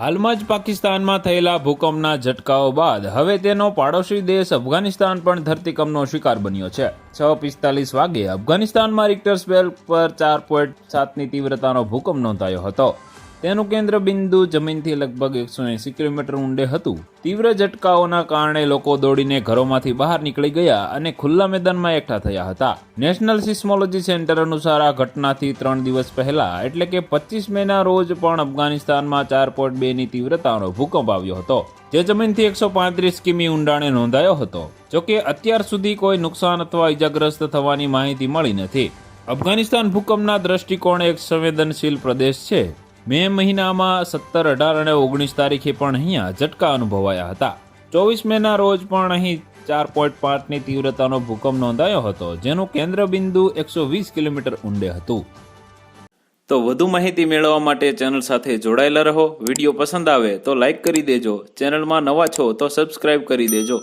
હાલમાં જ પાકિસ્તાનમાં થયેલા ભૂકંપના ઝટકાઓ બાદ હવે તેનો પાડોશી દેશ અફઘાનિસ્તાન પણ ધરતીકંપનો શિકાર બન્યો છે. છ પિસ્તાલીસ વાગે અફઘાનિસ્તાનમાં રિક્ટર સ્કેલ પર ચાર પોઈન્ટ સાતની તીવ્રતાનો ભૂકંપ નોંધાયો હતો. તેનું કેન્દ્ર બિંદુ જમીનથી લગભગ એકસો એંસી કિલોમીટર ઊંડે હતું. તીવ્ર ઝટકાઓના કારણે લોકો દોડીને ઘરોમાંથી બહાર નીકળી ગયા અને ખુલ્લા મેદાનમાં એકઠા થયા હતા. નેશનલ સિસ્મોલોજી સેન્ટર અનુસાર આ ઘટનાથી ત્રણ દિવસ પહેલા, એટલે કે પચીસ મેના રોજ પણ અફઘાનિસ્તાનમાં ચાર પોઈન્ટ બેની તીવ્રતાનો ભૂકંપ આવ્યો હતો, જે જમીનથી એકસો પાંત્રીસ કિમી ઊંડાણે નોંધાયો હતો. જોકે અત્યાર સુધી કોઈ નુકસાન અથવા ઇજાગ્રસ્ત થવાની માહિતી મળી નથી. અફઘાનિસ્તાન ભૂકંપના દ્રષ્ટિકોણે એક સંવેદનશીલ પ્રદેશ છે. મે મહિનામાં સત્તર, અઢાર અને ઓગણીસ તારીખે પણ અહીંયા ઝટકા અનુભવાયા હતા. ચોવીસ મેના રોજ પણ અહીં ચાર પોઈન્ટ પાંચની તીવ્રતાનો ભૂકંપ નોંધાયો હતો, જેનું કેન્દ્ર બિંદુ એકસો વીસ કિલોમીટર ઊંડે હતું. તો વધુ માહિતી મેળવવા માટે ચેનલ સાથે જોડાયેલા રહો. વીડિયો પસંદ આવે તો લાઈક કરી દેજો. ચેનલમાં નવા છો તો સબસ્ક્રાઇબ કરી દેજો.